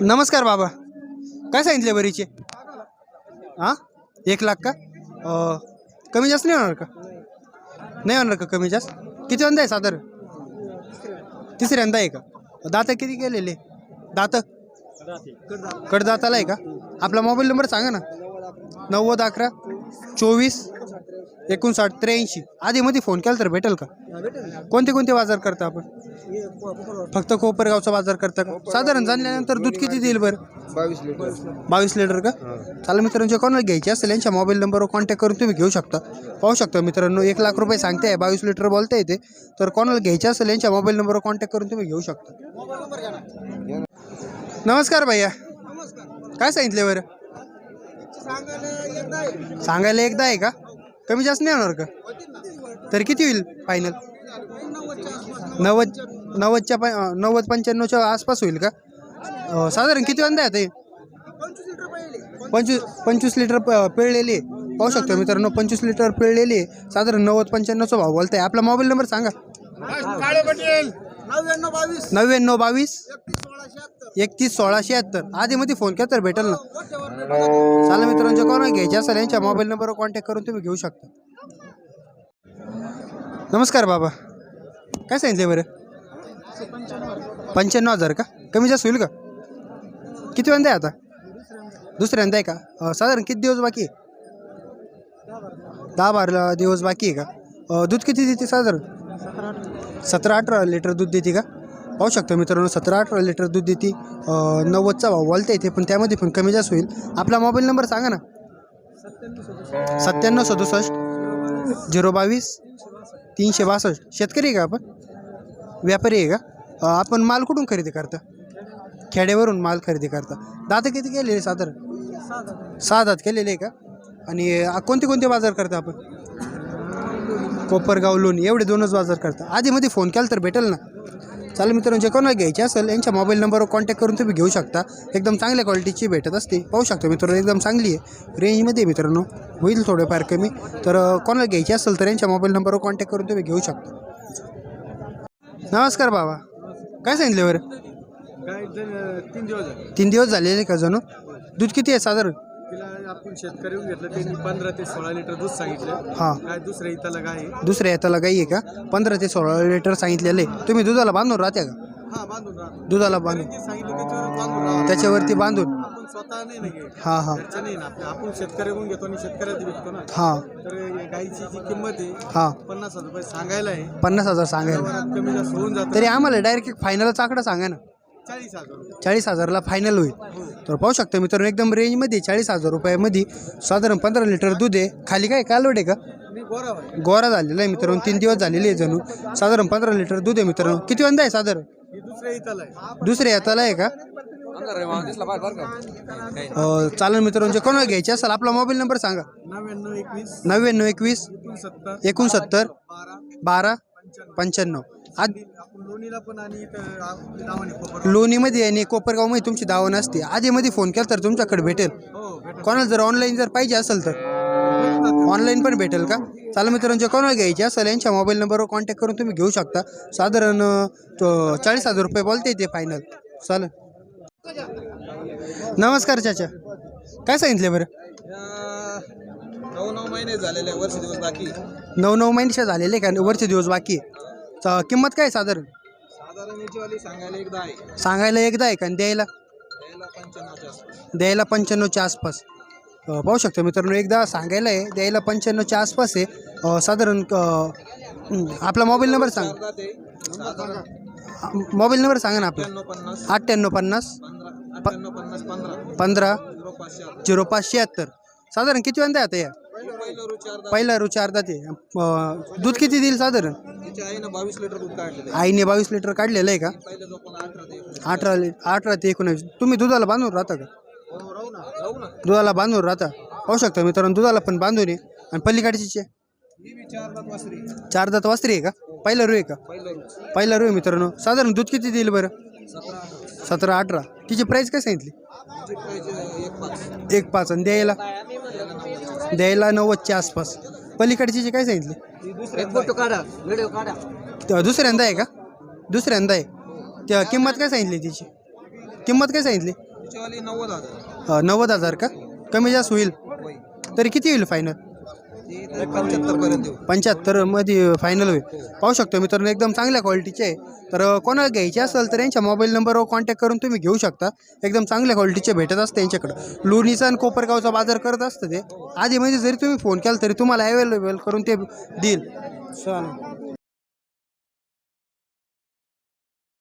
नमस्कार बाबा. काय सांगितले बरीचे? हां? एक लाख का? कमी जास्त नाही होणार का? नाही होणार का कमी जास्त? किती अंदा आहे साधारण? तिसऱ्यांदा आहे का? दात किती केलेले दात? कडदाताला आहे का? आपला मोबाईल नंबर सांगा ना. नव्वद अकरा चोवीस एकोणसाठ त्र्याऐंशी. आधीमध्ये फोन केला तर भेटेल का? कोणते कोणते बाजार करता आपण? फक्त कोपरगावचा बाजार करता का? साधारण जाणल्यानंतर दूध किती देईल बरं? बावीस लिटर बावीस लिटर का? चालेल मित्रांनो कोणाला घ्यायचे असेल यांच्या मोबाईल नंबरवर कॉन्टॅक्ट करून तुम्ही घेऊ शकता. पाहू शकता मित्रांनो एक लाख रुपये सांगते आहे बावीस लिटर बोलता येते तर कोणाला घ्यायचे असेल यांच्या मोबाईल नंबरवर कॉन्टॅक्ट करून तुम्ही घेऊ शकता. नमस्कार भैया. काय सांगितले बरं? सांगायला एकदा आहे का? कमी जास्त नाही होणार का? तर किती होईल फायनल नव्वद नव्वदच्या प नव्वद पंच्याण्णवच्या आसपास होईल का? साधारण किती वाजता आहे ते? पंचवीस पंचवीस लिटर प- पिळलेली पाहू शकतो मित्रांनो पंचवीस लिटर पिळलेली साधारण नव्वद पंच्याण्णवचा भाव बोलताय. आपला मोबाईल नंबर सांगा. नव्याण्णव बावीस. नव्याण्णव बावीस. एकतीस सोळा शहात्तर एकतीस सोळा शहात्तर आधीमध्ये फोन केला तर भेटेल ना. चालेल मित्रांनो कोणा घ्यायचे असेल यांच्या मोबाईल नंबरवर कॉन्टॅक्ट करून तुम्ही घेऊ शकता. नमस्कार बाबा. काय सांगितले बरं? पंच्याण्णव हजार का? कमी जास्त होईल का? किती वंदा आहे आता? दुसऱ्यांदा आहे का? साधारण किती दिवस बाकी आहे? दहा बारा दिवस बाकी आहे का? दूध किती देते साधारण? सतरा अठरा लिटर दूध देते का? पाहू शकतो मित्रांनो सतरा अठरा लिटर दूध देते. नव्वदचा भाव बोलता येते पण त्यामध्ये पण कमी जास्त होईल. आपला मोबाईल नंबर सांगा ना. सत्त्याण्णव सदुसष्ट झिरो बावीस तीनशे बासष्ट. शेतकरी आहे का आपण? व्यापारी आहे का? आपण माल कुठून खरेदी करता? खेड्यावरून माल खरेदी करता. दादा किती केलेले साधारण? सहा दात केलेले आहे का? आणि कोणते कोणते बाजार करता आपण? कोपरगाव लोणी एवढे दोनच बाजार करता. आधीमध्ये फोन केला तर भेटेल ना. चालेल मित्रांनो जे कोणाला घ्यायचे असेल यांच्या मोबाईल नंबरवर कॉन्टॅक्ट करून तुम्ही घेऊ शकता. एकदम चांगल्या क्वालिटीची भेटत असते. पाहू शकतो मित्रांनो एकदम चांगली आहे. रेंजमध्ये आहे मित्रांनो. होईल थोडेफार कमी. तर कोणाला घ्यायची असेल तर यांच्या मोबाईल नंबरवर कॉन्टॅक्ट करून तुम्ही घेऊ शकता. नमस्कार बाबा. काय सांगितले बरं? तीन दिवस झाले. तीन दिवस झालेले का जणू? दूध किती आहे साधारण? आपण शेतकरी घेतलं त्यांनी पंधरा ते सोळा लिटर दूध सांगितलं. हां. काय दुसऱ्या इथला गाय आहे? दुसऱ्या येताला गाई आहे का? पंधरा ते सोळा लिटर सांगितलेलं तुम्ही दुधाला बांधून राहत्या का? हा बांधून दुधाला बांधून. सांगितलं त्याच्यावर बांधून राहा त्याच्यावरती बांधून. आपण स्वतः नाही ना घेत. हां हां. नाही ना. आपण शेतकऱ्याकडून घेतो आणि शेतकऱ्यात विकतो ना. हां. तर या गाईची जी किंमत आहे हां. पन्नास हजार रुपये सांगायला आहे. पन्नास हजार सांगायला. व्यवहारात कमी जास्त होऊन जातं. तरी आम्हाला डायरेक्ट एक फायनलचा आकडा सांगा ना. चाळीस हजार चाळीस हजारला फायनल होईल. तर पाहू शकता मित्रांनो एकदम रेंजमध्ये चाळीस हजार रुपयामध्ये साधारण पंधरा लिटर दूध आहे. खाली काय कालवड आहे का? मी गोरा आहे. गोरा झालेला आहे मित्रांनो तीन दिवस झालेले आहे जणू. साधारण पंधरा लिटर दूध आहे मित्रांनो. किती वंदा आहे साधारण? ही दुसऱ्या इथला आहे. दुसऱ्या हाताला आहे का? मित्रांनो जे कोणाला घ्यायचे असेल आपला मोबाईल नंबर सांगा. नव्याण्णव एकवीस नव्याण्णव एकवीस एकोणसत्तर बारा पंच्याण्णव. आज आपण लोणीला पण आणि लोणीमध्ये आणि कोपरगावमध्ये तुमची दावण असते. आधीमध्ये फोन केला तर तुमच्याकडे भेटेल. हो कोणाला जर ऑनलाईन जर पाहिजे असेल तर. ऑनलाईन पण भेटेल का? चालेल मित्रांनो जे कोणाला घ्यायचे असेल यांच्या मोबाईल नंबरवर कॉन्टॅक्ट करून तुम्ही घेऊ शकता. साधारण चाळीस हजार रुपये बोलते ते फायनल चालेल. नमस्कार चाचा. काय सांगितले बरं? नऊ नऊ महिने झालेले वर्ष दिवस बाकी. नऊ नऊ महिन्याच्या झालेले का? वरचे दिवस बाकी. आहे चा- किंमत काय साधारण? साधारण सांगायला एकदा आहे. सांगायला एकदा आहे का? आणि द्यायला? द्यायला पंच्याण्णवच्या आसपास. द्यायला पंच्याण्णवच्या आसपास. अं, पाहू शकतो मित्रांनो एकदा सांगायला आहे द्यायला पंच्याण्णवच्या आसपास आहे. अं, साधारण अं, हं, आपला मोबाईल नंबर सांग. अर्धा ते साधारण मोबाईल नंबर सांगा ना आपला. अठ्ठ्याण्णव पन्नास. अठ्ठ्याण्णव पन्नास. पंधरा अठ्ठ्याण्णव पन्नास पंधरा. पंधरा. झिरो पाचशे आठ. झिरो पाच शहात्तर साधारण किती वाजता आता या? पहिलं रुची अर्धा ते. अं, दूध किती देईल साधारण? तिच्या आईनं बावीस लिटर दूध काढलेलं आहे. आईने बावीस लिटर काढलेलं आहे का? पहिलं जो पण अठरा ते एकोणीस. अठरा लि अठरा ते एकोणीस. तुम्ही दुधाला बांधून राहता का? हो राहू ना राहू ना. दुधाला बांधून राहता? पाहू शकता मित्रांनो दुधाला पण बांधून आहे. आणि पलीकडची चे ही वासरी चार दात वासरी आहे का? पहिला रू आहे का? पहिलं रू. आहे मित्रांनो. साधारण दूध किती देईल बरं? सतरा अठरा. सतरा अठरा. तिची प्राईस काय सांगितली? तिची एक पाच. एक पाच. आणि द्यायला? द्यायला नव्वदच्या आसपास. पलीकडची काय सांगितली? ती दुसऱ्या फोटो काढा व्हिडिओ काढा. त- दुसऱ्यांदा आहे का? दुसऱ्यांदा आहे. त्या किंमत काय सांगितली तिची? किंमत काय सांगितली? नव्वद हजार. अ, नव्वद हजार का? कमी जास्त होईल. तरी किती होईल फायनल पंच्याहत्तर पर्यंत देऊ पंच्याहत्तरमध्ये फायनल होईल. पाहू शकतो मित्रांनो एकदम चांगल्या क्वालिटीचे आहे तर कोणाला घ्यायचे असेल तर यांच्या मोबाईल नंबरवर कॉन्टॅक्ट करून तुम्ही घेऊ शकता. एकदम चांगल्या क्वालिटीचे भेटत असते यांच्याकडं. लोणीचा आणि कोपरगावचा बाजार करत असतं ते. आधी म्हणजे जरी तुम्ही फोन केला तरी तुम्हाला अवेलेबल करून ते देईल. चालेल.